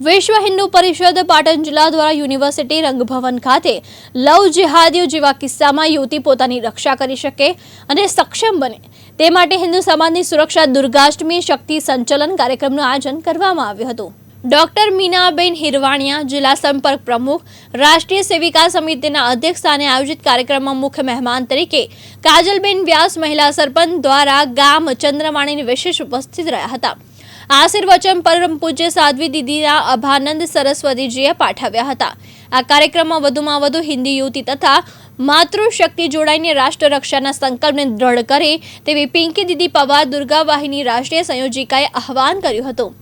વિશ્વ હિન્દુ પરિષદ પાટણ જિલ્લા દ્વારા યુનિવર્સિટી રંગભવન ખાતે લવ જેહાદીઓ જેવા કિસ્સામાં યુવતી પોતાની રક્ષા કરી શકે અને સક્ષમ બને. તે માટે હિન્દુ સમાજની સુરક્ષા, દુર્ગાષ્ટમી, શક્તિ સંચલન કાર્યક્રમનું આયોજન કરવામાં આવ્યું હતું. ડોક્ટર મીનાબેન હિરવાણિયા, જિલ્લા સંપર્ક પ્રમુખ, રાષ્ટ્રીય સેવિકા સમિતિના અધ્યક્ષ સ્થાને આયોજિત કાર્યક્રમમાં મુખ્ય મહેમાન તરીકે કાજલબેન વ્યાસ, મહિલા સરપંચ દ્વારા ગામ ચંદ્રમાણીની વિશેષ ઉપસ્થિત રહ્યા હતા. આશીર્વચન પરમ પૂજ્ય સાધ્વી દીદીના અભાનંદ સરસ્વતીજીએ પાઠવ્યા હતા. આ કાર્યક્રમમાં વધુમાં વધુ હિન્દી યુવતી તથા માતૃશક્તિ જોડાઈને રાષ્ટ્ર રક્ષાના સંકલ્પને દ્રઢ કરે તેવી પિંકી દીદી પવાર દુર્ગા વાહિની રાષ્ટ્રીય સંયોજિકાએ આહવાન કર્યું હતું.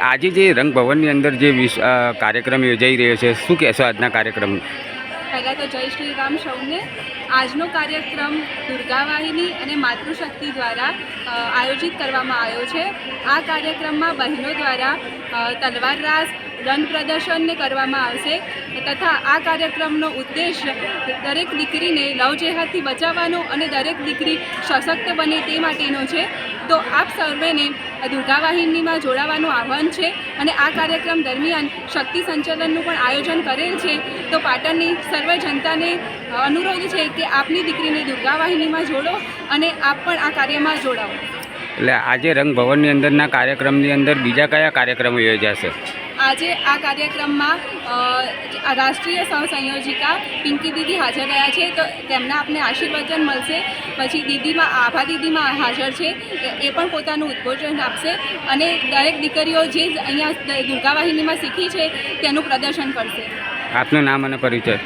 આજે જે રંગભવનની અંદર જે કાર્યક્રમ યોજાઈ રહ્યો છે, શું કહેશો આજના કાર્યક્રમ? પહેલાં તો જય શ્રી રામ સૌને. આજનો કાર્યક્રમ દુર્ગાવાહિની અને માતૃશક્તિ દ્વારા આયોજિત કરવામાં આવ્યો છે. આ કાર્યક્રમમાં બહેનો દ્વારા તલવાર રાસ રન પ્રદર્શનને કરવામાં આવશે. તથા આ કાર્યક્રમનો ઉદ્દેશ દરેક દીકરીને લવજેહાદથી બચાવવાનો અને દરેક દીકરી સશક્ત બને તે માટેનો છે. તો આપ સર્વેને દુર્ગા વાહિનીમાં જોડાવાનું આહવાન છે અને આ કાર્યક્રમ દરમિયાન શક્તિ સંચલનનું પણ આયોજન કરેલ છે. તો પાટણની સર્વ જનતાને અનુરોધ છે કે આપની દીકરીને દુર્ગા વાહિનીમાં જોડો અને આપ પણ આ કાર્યમાં જોડાઓ. એટલે આજે રંગભવનની અંદરના કાર્યક્રમની અંદર બીજા કયા કાર્યક્રમો યોજાશે? આજે આ કાર્યક્રમમાં રાષ્ટ્રીય સહસંયોજિકા પિંકી દીદી હાજર રહ્યા છે. તો તેમના આપને આશીર્વચન મળશે. પછી દીદીમાં આભા દીદીમાં હાજર છે. એ એ પણ પોતાનું ઉદ્બોધન આપશે. અને દરેક દીકરીઓ જે અહીંયા દુર્ગાવાહિનીમાં શીખી છે તેનું પ્રદર્શન કરશે. આપનું નામ અને પરિચય?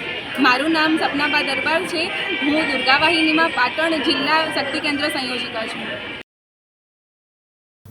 મારું નામ સપનાબા દરબાર છે. હું દુર્ગાવાહિનીમાં પાટણ જિલ્લા શક્તિ કેન્દ્ર સંયોજિકા છું.